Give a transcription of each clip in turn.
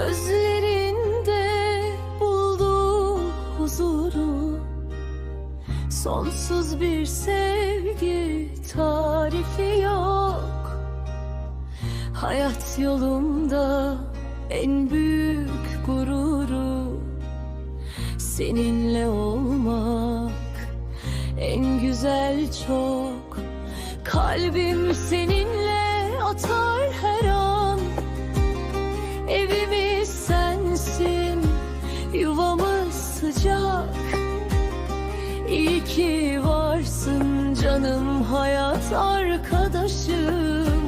Gözlerinde buldum huzuru Sonsuz bir sevgi tarifi yok. Hayat yolumda en büyük gururu Seninle olmak en güzel çok. Kalbim seninle İyi ki varsın canım hayat arkadaşım.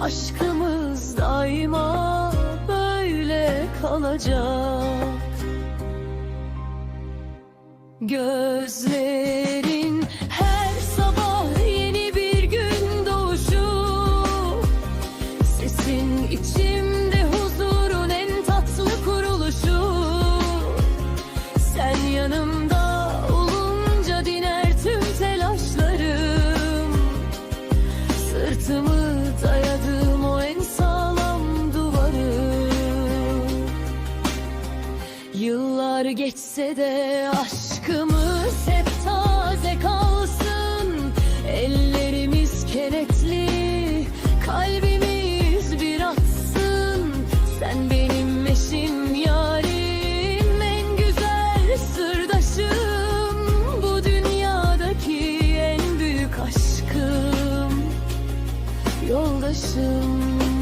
Aşkımız daima böyle kalacak. Gözlerin her sabah yeni bir gün doğuşu. Sesin içimde Sırtımı dayadığım o en sağlam duvarım Yıllar geçse de aşkımız hep taze soon.